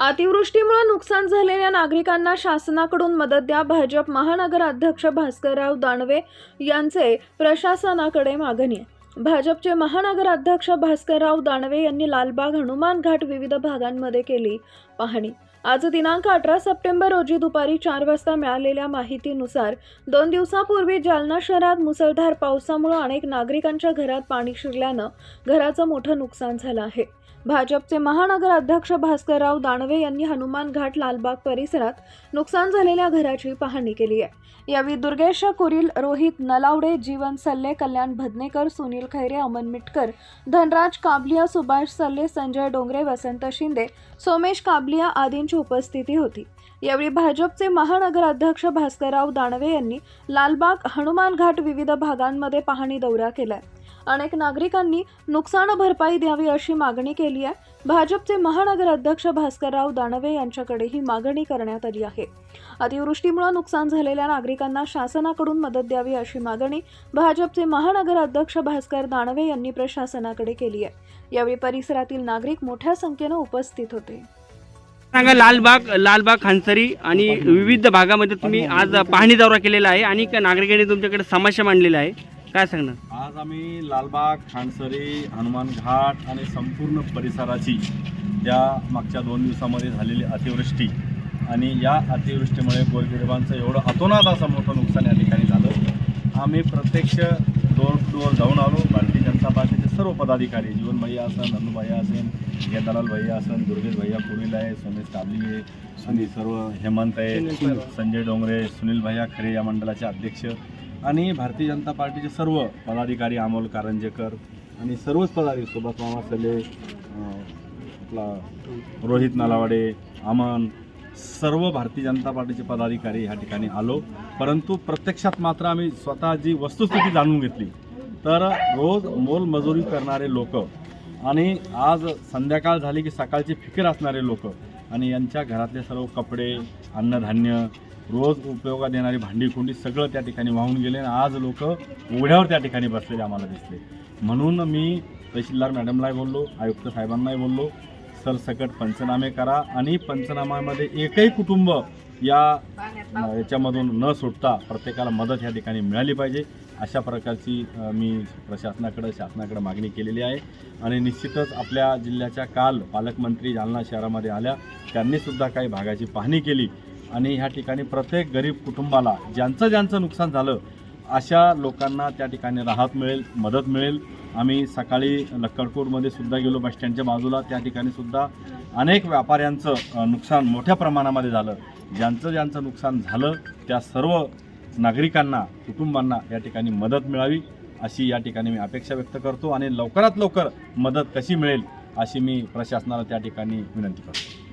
अतिवृष्टीमुळे नुकसान झालेल्या नागरिकांना शासनाकडून मदत द्या. भाजप महानगर अध्यक्ष भास्करराव दानवे यांचे प्रशासनाकडे मागणी. भाजपचे महानगर अध्यक्ष भास्करराव दानवे यांनी लालबाग हनुमान घाट विविध भागांमध्ये केली पाहणी. आज दिनांक अठरा सप्टेंबर रोजी दुपारी चार वाजता मिळालेल्या माहितीनुसार दोन दिवसापूर्वी जालना शहरात मुसळधार पावसामुळे अनेक नागरिकांच्या घरात पाणी शिरल्यानं घराचं मोठं नुकसान झालं आहे. भाजपचे महानगर अध्यक्ष भास्करराव दानवे यांनी हनुमान घाट लालबाग परिसरात नुकसान झालेल्या घराची पाहणी केली आहे. यावेळी दुर्गेश कुरील रोहित नलावडे जीवन सल्ले कल्याण भदनेकर सुनील खैरे अमन मिटकर धनराज काबलिया सुभाष सल्ले संजय डोंगरे वसंत शिंदे सोमेश काबलिया यांची उपस्थिती होती. यावेळी भाजपचे महानगर अध्यक्ष भास्करराव दानवे यांनी लालबाग हनुमान घाट विविध भागांमध्ये पाहणी दौरा केलाय. अनेक नागरिकांनी नुकसान भरपाई द्यावी अशी मागणी केली आहे. भाजपचे महानगर अध्यक्ष भास्करराव दानवे यांच्याकडे ही मागणी करण्यात आली आहे. अतिवृष्टीमुळे नुकसान झालेल्या नागरिकांना शासनाकडून मदत द्यावी अशी मागणी भाजपचे महानगर अध्यक्ष भास्कर दानवे यांनी प्रशासनाकडे केली आहे. यावेळी परिसरातील नागरिक मोठ्या संख्येनं उपस्थित होते. सांगा लालबाग लालबाग खानसरी आणि विविध भागामध्ये तुम्ही आज पाहणी दौरा केलेला आहे आणि क- नागरिकांनी तुमच्याकडे समस्या मांडलेल्या आहे. काय सांगणार? आज आम्ही लालबाग खानसरी हनुमान घाट आणि संपूर्ण परिसराची या मागच्या दोन दिवसामध्ये झालेली अतिवृष्टी आणि या अतिवृष्टीमुळे गोरगरिबांचं एवढं अतोनात असं मोठं नुकसान या ठिकाणी झालं. आम्ही प्रत्यक्ष डोर टू डोर जाऊन आलो. भारतीय जनता पार्टीचे सर्व पदाधिकारी जीवन भैया असेल नंदू भैया असेल हे दलाल भैया असेल दुर्गेश भैया पुरील आहे सोमेश काबली आहे आणि सर्व हेमंत आहे संजय डोंगरे सुनील भैया खरे या मंडळाचे अध्यक्ष. आणि भारतीय जनता पार्टीचे सर्व पदाधिकारी अमोल कारंजेकर आणि सर्वच पदाधिकारी सुभाष मामा सले आपला रोहित नालावाडे अमन सर्व भारतीय जनता पार्टीचे पदाधिकारी ह्या ठिकाणी आलो. परंतु प्रत्यक्षात मात्र आम्ही स्वतः जी वस्तुस्थिती जाणून घेतली तर रोज मोलमजुरी करणारे लोक आणि आज संध्याकाळ झाली की सकाळची फिकीर असणारे लोक आणि यांच्या घरातले सर्व कपडे अन्नधान्य रोज उपयोगात येणारी भांडीकुंडी सगळं त्या ठिकाणी वाहून गेले आणि आज लोक उघड्यावर त्या ठिकाणी बसलेले आम्हाला दिसले. म्हणून मी तहसीलदार मॅडमलाही बोललो आयुक्त साहेबांनाही बोललो सरसकट पंचनामे करा आणि पंचनाम्यामध्ये एकही कुटुंब या याच्यामधून न सुटता प्रत्येकाला मदत या ठिकाणी मिळाली पाहिजे. अशा प्रकारची मी प्रशासनाकडं शासनाकडे मागणी केलेली आहे. आणि निश्चितच आपल्या जिल्ह्याच्या काल पालकमंत्री जालना शहरामध्ये आल्या. त्यांनीसुद्धा काही भागाची पाहणी केली. आणि ह्या ठिकाणी प्रत्येक गरीब कुटुंबाला ज्यांचं ज्यांचं नुकसान झालं अशा लोकांना त्या ठिकाणी राहत मिळेल मदत मिळेल. आम्ही सकाळी लक्कडपूरमध्ये सुद्धा गेलो बसस्टँडच्या बाजूला. त्या ठिकाणी सुद्धा अनेक व्यापाऱ्यांचं नुकसान मोठ्या प्रमाणामध्ये झालं. ज्यांचं ज्यांचं नुकसान झालं त्या सर्व नागरिकांना कुटुंबांना या ठिकाणी मदत मिळावी अशी या ठिकाणी मी अपेक्षा व्यक्त करतो. आणि लवकरात लवकर मदत कशी मिळेल अशी मी प्रशासनाला त्या ठिकाणी विनंती करतो.